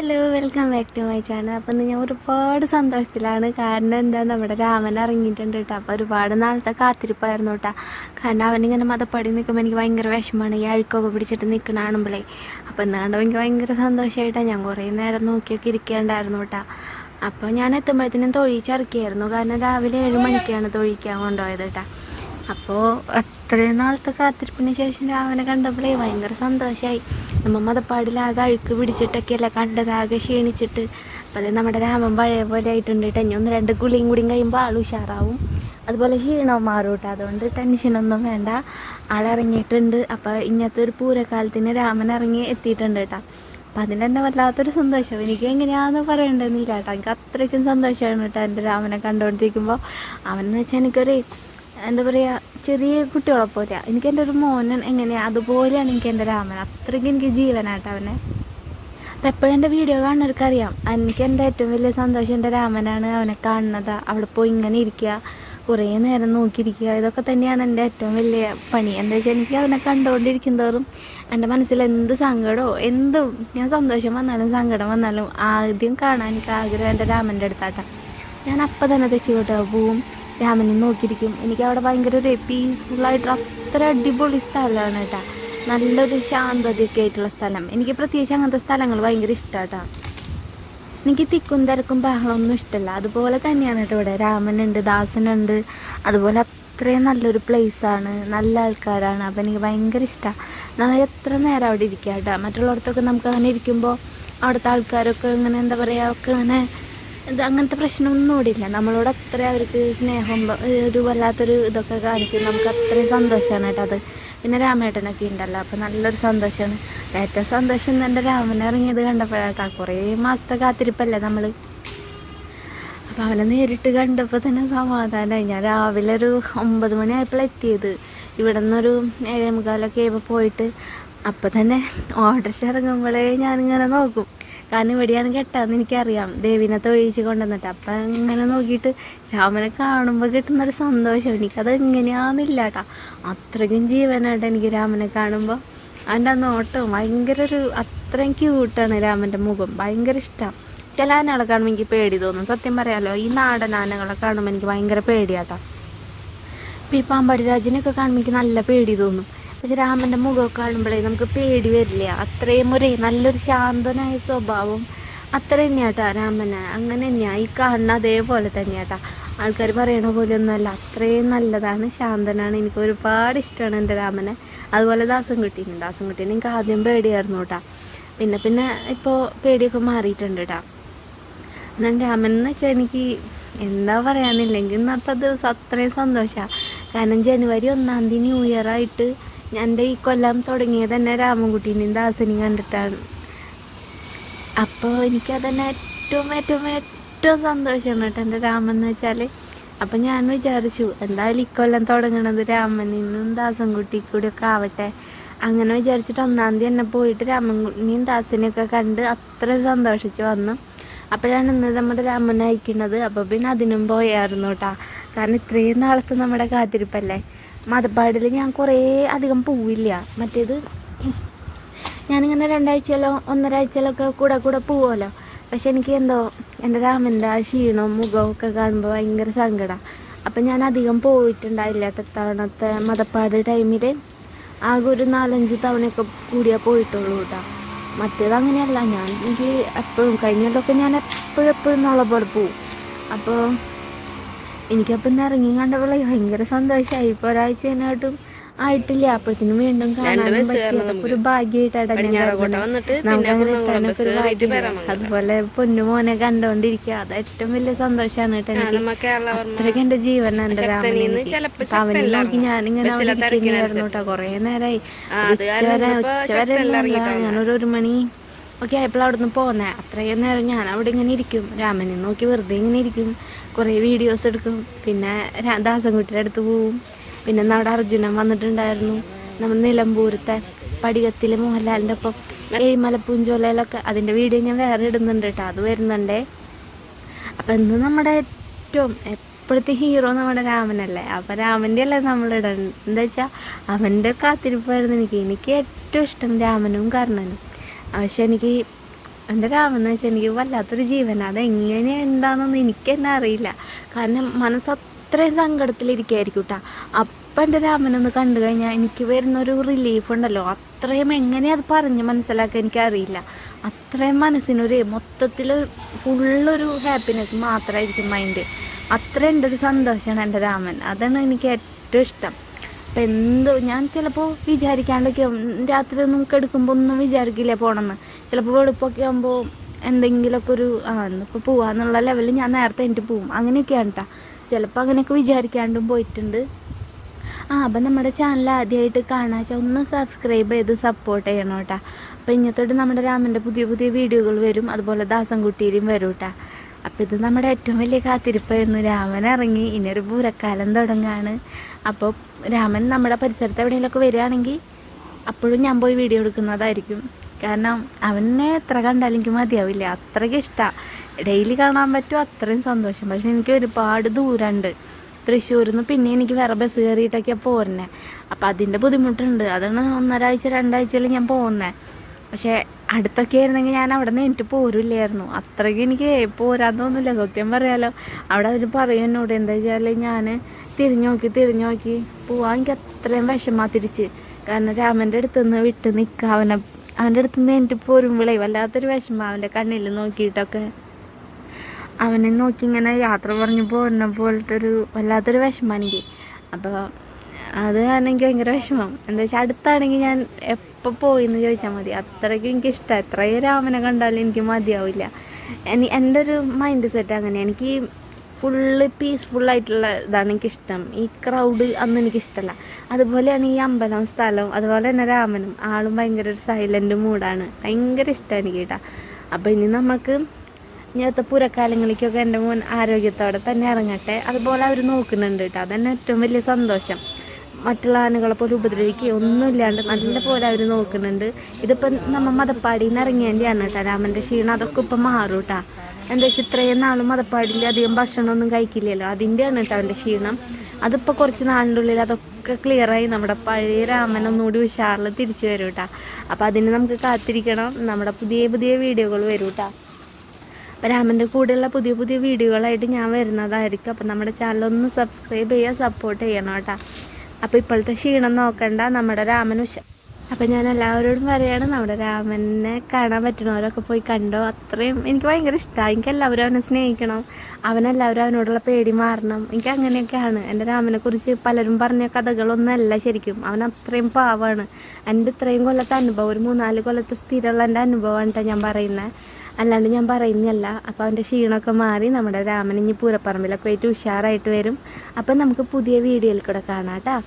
Hello welcome back to my channel അപ്പം ഞാൻ ഒരുപാട് സന്തോഷത്തിലാണ്. കാരണം എന്താ നമ്മുടെ രാമൻ ഇറങ്ങിയിട്ടുണ്ട് കേട്ടോ. അപ്പോൾ ഒരുപാട് നാളത്തെ കാത്തിരിപ്പായിരുന്നു കേട്ടോ. കാരണം അവനിങ്ങനെ മതപ്പടി നിൽക്കുമ്പോൾ എനിക്ക് ഭയങ്കര വിഷമമാണ്. ഈ അഴുക്കൊക്കെ പിടിച്ചിട്ട് നിൽക്കണ അപ്പോൾ ഇന്ന് കണ്ടപ്പോൾ എനിക്ക് ഭയങ്കര സന്തോഷമായിട്ടാണ് ഞാൻ കുറേ നേരം നോക്കിയൊക്കെ ഇരിക്കേണ്ടായിരുന്നു കേട്ടോ. അപ്പോൾ ഞാൻ എത്തുമ്പോഴത്തേനും തൊഴിച്ചിറക്കിയായിരുന്നു കാരണം രാവിലെ ഏഴ് മണിക്കാണ് തൊഴിക്കാൻ കൊണ്ടുപോയത് കേട്ടോ. അപ്പോൾ അത്രയും നാളത്തെ കാത്തിരിപ്പിന് ശേഷം രാവിലെ കണ്ടപ്പോഴേ ഭയങ്കര സന്തോഷമായി നമ്മൾ മതപ്പാടിലാകെ അഴുക്ക് പിടിച്ചിട്ടൊക്കെയല്ലേ കണ്ടത് ആകെ ക്ഷീണിച്ചിട്ട്. അപ്പം അത് നമ്മുടെ രാമൻ പഴയ പോലെ ആയിട്ടുണ്ട് കേട്ടോ. ഇനി ഒന്ന് രണ്ട് കുളിയും കൂടിയും കഴിയുമ്പോൾ ആൾ ഉഷാറാവും. അതുപോലെ ക്ഷീണവും മാറും കേട്ടോ അതുകൊണ്ട് ടെൻഷനൊന്നും വേണ്ട ആളിറങ്ങിയിട്ടുണ്ട് അപ്പോൾ ഇങ്ങനത്തെ ഒരു പൂരക്കാലത്തിന് രാമൻ ഇറങ്ങി എത്തിയിട്ടുണ്ട് കേട്ടോ. അപ്പം അതിന് തന്നെ വല്ലാത്തൊരു സന്തോഷം. എനിക്ക് എങ്ങനെയാണെന്ന് പറയേണ്ടതെന്നില്ല കേട്ടോ. എനിക്ക് അത്രയ്ക്കും സന്തോഷമാണ് കേട്ടോ എന്റെ രാമനെ കണ്ടുകൊണ്ടിരിക്കുമ്പോൾ അവനെന്ന് വെച്ചാൽ എനിക്കൊരു എന്താ പറയുക ചെറിയ കുട്ടികളെ എനിക്ക് എന്റെ ഒരു മോനൻ എങ്ങനെയാണ് അതുപോലെയാണ് എനിക്ക് എന്റെ രാമൻ. അത്രയ്ക്ക് എനിക്ക് ജീവനായിട്ട് അവനെ. അപ്പം എപ്പോഴും എന്റെ വീഡിയോ കാണുന്നവർക്ക് അറിയാം എനിക്ക് എന്റെ ഏറ്റവും വലിയ സന്തോഷം എന്റെ രാമനാണ്. അവനെ കാണുന്നത്. അവിടെ പോയി ഇങ്ങനെ ഇരിക്കുക. കുറേ നേരം നോക്കിയിരിക്കുക. ഇതൊക്കെ തന്നെയാണ് എന്റെ ഏറ്റവും വലിയ പണി. എന്താ വെച്ചാൽ എനിക്ക് അവനെ കണ്ടുകൊണ്ടിരിക്കും തോറും എന്റെ മനസ്സിൽ എന്ത് സങ്കടമോ എന്തും ഞാൻ സന്തോഷം വന്നാലും സങ്കടം വന്നാലും ആദ്യം കാണാൻ എനിക്ക് ആഗ്രഹം എന്റെ രാമന്റെ അടുത്താട്ടാണ് ഞാൻ അപ്പം തന്നെ തെച്ചുകൊട്ട് പോവും രാമനെ നോക്കിയിരിക്കും. എനിക്ക് അവിടെ ഭയങ്കര ഒരു പീസ്ഫുള്ളായിട്ട് അത്ര അടിപൊളി സ്ഥലമാണ് കേട്ടോ. നല്ലൊരു ശാന്തതയൊക്കെ ആയിട്ടുള്ള സ്ഥലം. എനിക്ക് പ്രത്യേകിച്ച് അങ്ങനത്തെ സ്ഥലങ്ങൾ ഭയങ്കര ഇഷ്ടമാട്ടോ എനിക്ക് തിക്കും തിരക്കും ബഹളമൊന്നും ഇഷ്ടമല്ല അതുപോലെ തന്നെയാണ് കേട്ടോ ഇവിടെ. രാമനുണ്ട് ദാസനുണ്ട്. അതുപോലെ അത്രയും നല്ലൊരു പ്ലേസാണ് നല്ല ആൾക്കാരാണ്. അപ്പം എനിക്ക് ഭയങ്കര ഇഷ്ടമാണ് നമ്മൾ എത്ര നേരം അവിടെ ഇരിക്കുക കേട്ടോ? മറ്റുള്ളിടത്തൊക്കെ നമുക്ക് അങ്ങനെ ഇരിക്കുമ്പോൾ അവിടുത്തെ ആൾക്കാരൊക്കെ ഇങ്ങനെ എന്താ പറയുക ഒക്കെ ഇങ്ങനെ ഇത് അങ്ങനത്തെ പ്രശ്നമൊന്നും ഇവിടെ ഇല്ല നമ്മളോട് അത്ര അവർക്ക് സ്നേഹം ഒരു വല്ലാത്തൊരു ഇതൊക്കെ കാണിക്കും. നമുക്ക് അത്രയും സന്തോഷമാണ് കേട്ടോ അത്. പിന്നെ രാമേട്ടനൊക്കെ ഉണ്ടല്ലോ അപ്പം നല്ലൊരു സന്തോഷമാണ് ഏറ്റവും സന്തോഷം എന്റെ രാമനെ ഇറങ്ങിയത് കണ്ടപ്പോഴാട്ടാ. കുറേ മാസത്തെ കാത്തിരിപ്പല്ലേ നമ്മൾ അപ്പം അവനെ നേരിട്ട് കണ്ടപ്പോൾ തന്നെ സമാധാനമായി ഞാൻ രാവിലെ ഒരു ഒമ്പത് മണിയായപ്പോൾ എത്തിയത്. ഇവിടെ നിന്നൊരു ഏഴേ മുക്കാലൊക്കെ ആയപ്പോൾ പോയിട്ട് അപ്പം തന്നെ ഓട്ടർഷ ഇറങ്ങുമ്പോഴേ ഞാനിങ്ങനെ നോക്കും. കാരണം ഇവിടെയാണ് കെട്ടാന്ന് എനിക്കറിയാം. ദേവിനെ തൊഴിച്ച് കൊണ്ടുവന്നിട്ട്. അപ്പം അങ്ങനെ നോക്കിയിട്ട് രാമനെ കാണുമ്പോൾ കിട്ടുന്നൊരു സന്തോഷം. എനിക്കത് എങ്ങനെയാന്നില്ല കേട്ടോ അത്രയ്ക്കും ജീവനായിട്ട് എനിക്ക് രാമനെ കാണുമ്പോൾ അവന്റെ ആ നോട്ടം ഭയങ്കര ഒരു അത്രയും ക്യൂട്ടാണ് രാമന്റെ മുഖം. ഭയങ്കര ഇഷ്ടമാണ് ചില ആനകളെ കാണുമ്പോൾ എനിക്ക് പേടി തോന്നും. സത്യം പറയാലോ ഈ നാടൻ ആനകളെ കാണുമ്പോൾ എനിക്ക് ഭയങ്കര പേടിയാട്ടോ ഇപ്പം ഈ പാമ്പാടി രാജിനെയൊക്കെ കാണുമ്പോൾ എനിക്ക് നല്ല പേടി തോന്നും. പക്ഷെ രാമന്റെ മുഖമൊക്കെ കാണുമ്പോഴേ നമുക്ക് പേടി വരില്ല. അത്രയും ഒരു നല്ലൊരു ശാന്തനായ സ്വഭാവം. അത്ര തന്നെയാട്ടാ രാമന്. അങ്ങനെ തന്നെയാ. ഈ കാണുന്ന അതേപോലെ തന്നെയാട്ടാ. ആൾക്കാർ പറയണ പോലെ ഒന്നുമല്ല. അത്രയും നല്ലതാണ് ശാന്തനാണ്. എനിക്ക് ഒരുപാട് ഇഷ്ടമാണ് എന്റെ രാമനെ. അതുപോലെ ദാസൻകുട്ടീനെ. ദാസൻകുട്ടീനെ എനിക്ക് ആദ്യം പേടിയായിരുന്നു കേട്ടാ. പിന്നെ പിന്നെ ഇപ്പോൾ പേടിയൊക്കെ മാറിയിട്ടുണ്ട് കേട്ടാ. എന്നാൽ രാമൻ എന്ന് വെച്ചാൽ എനിക്ക് എന്താ പറയാന്നില്ലെങ്കിൽ ഇന്നത്തെ ദിവസം അത്രയും സന്തോഷമാണ് കാരണം ജനുവരി ഒന്നാം തീയതി ന്യൂ ഇയർ ആയിട്ട് എന്റെ ഈ കൊല്ലം തുടങ്ങിയത് തന്നെ രാമൻകുട്ടീനെയും ദാസനെയും കണ്ടിട്ടാണ്. അപ്പോൾ എനിക്കതന്നെ ഏറ്റവും ഏറ്റവും ഏറ്റവും സന്തോഷമാണ് കേട്ടോ എന്റെ രാമൻ എന്ന് വെച്ചാൽ അപ്പം ഞാൻ വിചാരിച്ചു എന്തായാലും ഇക്കൊല്ലം തുടങ്ങണത് രാമനിന്നും ദാസൻകുട്ടി കൂടിയൊക്കെ ആവട്ടെ. അങ്ങനെ വിചാരിച്ചിട്ട് ഒന്നാം തീയതി തന്നെ പോയിട്ട് രാമൻകുട്ടിനെയും ദാസനെയൊക്കെ കണ്ട് അത്ര സന്തോഷിച്ച് വന്നു. അപ്പോഴാണ് ഇന്ന് നമ്മുടെ രാമൻ അയക്കുന്നത്. അപ്പോൾ പിന്നെ അതിനും പോയായിരുന്നു കേട്ടോ. കാരണം ഇത്രയും നാളത്തെ നമ്മുടെ കാത്തിരിപ്പല്ലേ? മതപ്പാടിൽ ഞാൻ കുറേ അധികം പോവില്ല. മറ്റേത് ഞാനിങ്ങനെ രണ്ടാഴ്ചയിലോ ഒന്നരാഴ്ചയിലോ ഒക്കെ കൂടെ കൂടെ പോവുമല്ലോ പക്ഷെ എനിക്ക് എന്തോ എന്റെ രാമന്റെ ആ ക്ഷീണവും മുഖവും ഒക്കെ കാണുമ്പോൾ ഭയങ്കര സങ്കടമാണ് അപ്പം ഞാൻ അധികം പോയിട്ടുണ്ടായില്ല. തവണത്തെ മതപ്പാട് ടൈമിൽ ആകെ ഒരു നാലഞ്ച് തവണയൊക്കെ കൂടിയേ പോയിട്ടുള്ളൂ കേട്ടോ മറ്റേത് അങ്ങനെയല്ല. ഞാൻ എനിക്ക് എപ്പോഴും കഴിഞ്ഞിട്ടൊക്കെ ഞാൻ എപ്പോഴും എപ്പോഴും നാളെ പോലെ പോവും. അപ്പോൾ എനിക്കപ്പം ഇന്ന് ഇറങ്ങി കണ്ടപ്പോൾ ഭയങ്കര സന്തോഷമായി ഇപ്പൊ ഒരാഴ്ച കഴിഞ്ഞായിട്ടും ആയിട്ടില്ല. അപ്പോഴത്തേനും വീണ്ടും കാണാനും ഒരു ഭാഗ്യമായിട്ടാണ് അതുപോലെ പൊന്നു മോനെ കണ്ടോണ്ടിരിക്കുക. അത് ഏറ്റവും വലിയ സന്തോഷമാണ് കേട്ടോ എനിക്ക്. അത്രയ്ക്ക് എന്റെ ജീവൻ എന്റെ അവനെ നോക്കി ഞാനിങ്ങനെ അവിടെ ഇരിക്കുന്നതായിരുന്നു കേട്ടോ. കൊറേ നേരമായി ഉച്ച വരെ ഉച്ച വരെ ഞാനൊരു ഒരു മണി ഒക്കെ ആയപ്പോൾ അവിടെ നിന്ന് പോന്നേ. അത്രയും നേരം ഞാൻ അവിടെ ഇങ്ങനെ ഇരിക്കും. രാമനെ നോക്കി വെറുതെ ഇങ്ങനെ ഇരിക്കും. കുറേ വീഡിയോസ് എടുക്കും. പിന്നെ ദാസൻകുട്ടിയുടെ അടുത്ത് പോവും. പിന്നെ നമ്മുടെ അർജുനൻ വന്നിട്ടുണ്ടായിരുന്നു. നമ്മൾ നിലമ്പൂരത്തെ സ്പടികത്തിലെ മോഹൻലാലിന്റെ ഒപ്പം ഏഴിമല പൂഞ്ചോലയിലൊക്കെ അതിന്റെ വീഡിയോ ഞാൻ വേറെ ഇടുന്നുണ്ട് കേട്ടോ. അത് വരുന്നുണ്ടേ. അപ്പം ഇന്ന് നമ്മുടെ ഏറ്റവും എപ്പോഴത്തെ ഹീറോ നമ്മുടെ രാമനല്ലേ? അപ്പം രാമന്റെ അല്ലേ നമ്മൾ ഇടണം എന്താ വെച്ചാൽ അവന്റെ കാത്തിരിപ്പായിരുന്നു എനിക്ക്. എനിക്ക് ഏറ്റവും ഇഷ്ടം രാമനും കർണനും. പക്ഷെ എനിക്ക് എന്റെ രാമൻ എന്ന് വെച്ചാൽ എനിക്ക് വല്ലാത്തൊരു ജീവനാണ് അതെങ്ങനെ എന്താണെന്ന് എനിക്ക് തന്നെ അറിയില്ല. കാരണം മനസ്സ് അത്രയും സങ്കടത്തിലിരിക്കുകയായിരിക്കും കേട്ടോ അപ്പം എന്റെ രാമനൊന്ന് കണ്ടു കഴിഞ്ഞാൽ എനിക്ക് വരുന്നൊരു റിലീഫ് ഉണ്ടല്ലോ. അത്രയും എങ്ങനെ അത് പറഞ്ഞ് മനസ്സിലാക്കാൻ എനിക്കറിയില്ല. അത്രയും മനസ്സിനൊരു മൊത്തത്തിൽ ഫുള്ളൊരു ഹാപ്പിനെസ് മാത്രമായിരിക്കും മൈൻഡ് അത്ര എന്റെ ഒരു സന്തോഷമാണ് എന്റെ രാമൻ. അതാണ് എനിക്ക് ഏറ്റവും ഇഷ്ടം. അപ്പം എന്തോ ഞാൻ ചിലപ്പോ വിചാരിക്കാണ്ടൊക്കെ. രാത്രി ഒന്നും കിടക്കുമ്പോൾ ഒന്നും വിചാരിക്കില്ല പോകണമെന്ന് ചിലപ്പോൾ വെളുപ്പൊക്കെ ആകുമ്പോൾ എന്തെങ്കിലുമൊക്കെ ഒരു ആ ഇന്നിപ്പോൾ പോവാന്നുള്ള ലെവലിൽ ഞാൻ നേരത്തെ എനിക്ക് പോവും. അങ്ങനെയൊക്കെയാണ് കേട്ടോ ചിലപ്പോൾ അങ്ങനെയൊക്കെ വിചാരിക്കാണ്ടും പോയിട്ടുണ്ട്. ആ അപ്പം നമ്മുടെ ചാനൽ ആദ്യമായിട്ട് കാണാച്ചാൽ ഒന്ന് സബ്സ്ക്രൈബ് ചെയ്ത് സപ്പോർട്ട് ചെയ്യണം കേട്ടോ അപ്പം ഇന്നത്തോട്ട് നമ്മുടെ രാമന്റെ പുതിയ പുതിയ വീഡിയോകൾ വരും. അതുപോലെ ദാസൻകുട്ടിയിലും വരും കേട്ടോ അപ്പം ഇത് നമ്മുടെ ഏറ്റവും വലിയ കാത്തിരിപ്പായിരുന്നു. രാമൻ ഇറങ്ങി. ഇനിയൊരു പൂരക്കാലം തുടങ്ങാണ്. അപ്പോൾ രാമൻ നമ്മുടെ പരിസരത്ത് എവിടെയെങ്കിലുമൊക്കെ വരികയാണെങ്കിൽ അപ്പോഴും ഞാൻ പോയി വീഡിയോ എടുക്കുന്നതായിരിക്കും. കാരണം അവനെ എത്ര കണ്ടാലും എനിക്ക് മതിയാവില്ല. അത്രയ്ക്ക് ഇഷ്ടമാണ് ഡെയിലി കാണാൻ പറ്റും അത്രയും സന്തോഷം. പക്ഷെ എനിക്ക് ഒരുപാട് ദൂരമുണ്ട്. തൃശ്ശൂരിൽ നിന്ന് പിന്നെ എനിക്ക് വേറെ ബസ് കയറിയിട്ടൊക്കെ പോരുന്നത് അപ്പം അതിന്റെ ബുദ്ധിമുട്ടുണ്ട്. അതാണ് ഒന്നരാഴ്ച രണ്ടാഴ്ചയിൽ ഞാൻ പോകുന്നത് പക്ഷേ അടുത്തൊക്കെ ആയിരുന്നെങ്കിൽ ഞാൻ അവിടെ നിന്ന് എനിക്ക് പോരില്ലായിരുന്നു. അത്രയ്ക്ക് എനിക്ക് പോരാൻ സത്യം പറയാലോ. അവിടെ അവർ പറയും എന്നോട് എന്താ വെച്ചാൽ ഞാൻ തിരിഞ്ഞു നോക്കി തിരിഞ്ഞു നോക്കി പോവാൻ എനിക്ക് അത്രയും വിഷമാ തിരിച്ച്. കാരണം രാമന്റെ അടുത്ത് നിന്ന് വിട്ട് നിൽക്കുക അവനെ അവന്റെ അടുത്ത് നിന്ന് എനിക്ക് പോരുമ്പോഴേ വല്ലാത്തൊരു വിഷമം അവന്റെ കണ്ണിൽ നോക്കിയിട്ടൊക്കെ. അവനെ നോക്കി ഇങ്ങനെ യാത്ര പറഞ്ഞു പോരുന്ന പോലത്തെ ഒരു വല്ലാത്തൊരു വിഷമം എനിക്ക്. അപ്പോൾ അത് കാരണം ഭയങ്കര വിഷമം. എന്താ വെച്ചാൽ അടുത്താണെങ്കിൽ ഞാൻ എപ്പോൾ പോയി എന്ന് ചോദിച്ചാൽ മതി. അത്രയ്ക്കും എനിക്ക് ഇഷ്ടം. എത്രയും രാമനെ കണ്ടാലും എനിക്ക് മതിയാവില്ല. എനി എന്റെ ഒരു മൈൻഡ് സെറ്റ് അങ്ങനെ എനിക്ക് ഫുള്ള് ആയിട്ടുള്ള ഇതാണ് എനിക്കിഷ്ടം. ഈ ക്രൗഡ് അന്ന് എനിക്കിഷ്ടമല്ല അതുപോലെയാണ് ഈ അമ്പലം സ്ഥലവും അതുപോലെ തന്നെ രാമനും. ആളും ഭയങ്കര ഒരു സൈലന്റ് മൂഡാണ് ഭയങ്കര ഇഷ്ടമാണ് എനിക്ക് കേട്ടോ അപ്പോൾ ഇനി നമുക്ക് ഇങ്ങനത്തെ പുരക്കാലങ്ങളിലേക്കൊക്കെ എന്റെ മോൻ ആരോഗ്യത്തോടെ തന്നെ ഇറങ്ങട്ടെ. അതുപോലെ അവർ നോക്കുന്നുണ്ട് കേട്ടോ. അതന്നെ ഏറ്റവും വലിയ സന്തോഷം. മറ്റുള്ള ആനകളെ പോലെ ഉപദ്രവിക്കുകയോ ഒന്നുമില്ലാണ്ട് നല്ല പോലെ അവർ നോക്കുന്നുണ്ട്. ഇതിപ്പം നമ്മൾ മതപ്പാടിയിൽ നിന്ന് ഇറങ്ങിയതിന്റെയാണ് കേട്ടോ രാമന്റെ ക്ഷീണം. അതൊക്കെ ഇപ്പം മാറും കേട്ടോ. എന്താ വെച്ചാൽ ഇത്രയും നാളും മതപ്പാടില്ല അധികം ഭക്ഷണമൊന്നും കഴിക്കില്ലല്ലോ. അതിന്റെയാണ് കേട്ടോ അവന്റെ ക്ഷീണം. അതിപ്പോൾ കുറച്ച് നാളിന്റെ ഉള്ളിൽ അതൊക്കെ ക്ലിയറായി നമ്മുടെ പഴയ രാമൻ ഒന്നുകൂടി ഉഷാറിൽ തിരിച്ചു വരും കേട്ടോ അപ്പോൾ അതിന് നമുക്ക് കാത്തിരിക്കണം. നമ്മുടെ പുതിയ പുതിയ വീഡിയോകൾ വരും കേട്ടോ അപ്പോൾ രാമന്റെ കൂടെയുള്ള പുതിയ പുതിയ വീഡിയോകളായിട്ട് ഞാൻ വരുന്നതായിരിക്കും. അപ്പോൾ നമ്മുടെ ചാനൽ ഒന്ന് സബ്സ്ക്രൈബ് ചെയ്യുക സപ്പോർട്ട് ചെയ്യണം കേട്ടോ അപ്പോൾ ഇപ്പോഴത്തെ ക്ഷീണം നോക്കണ്ട. നമ്മുടെ രാമൻ ഉഷ അപ്പം ഞാൻ എല്ലാവരോടും പറയാണ് നമ്മുടെ രാമനെ കാണാൻ പറ്റണവരൊക്കെ പോയി കണ്ടോ? അത്രയും എനിക്ക് ഭയങ്കര ഇഷ്ടമാണ് എനിക്ക് എല്ലാവരും അവനെ സ്നേഹിക്കണം. അവനെല്ലാവരും അവനോടുള്ള പേടി മാറണം. എനിക്ക് അങ്ങനെയൊക്കെയാണ്. എന്റെ രാമനെ കുറിച്ച് പലരും പറഞ്ഞ കഥകളൊന്നല്ല ശരിക്കും. അവൻ അത്രയും പാവമാണ് എന്റെ ഇത്രയും കൊല്ലത്തെ അനുഭവം ഒരു മൂന്നാൽ കൊല്ലത്തെ സ്ഥിരമുള്ള എന്റെ അനുഭവമാണ് കേട്ടോ ഞാൻ പറയുന്നത് അല്ലാണ്ട് ഞാൻ പറയുന്നതല്ല. അപ്പോൾ അവന്റെ ക്ഷീണമൊക്കെ മാറി നമ്മുടെ രാമൻ ഇനി പൂരപ്പറമ്പിലൊക്കെ പോയിട്ട് ഉഷാറായിട്ട് വരും. അപ്പം നമുക്ക് പുതിയ വീഡിയോയിൽ കൂടെ കാണാം കേട്ടോ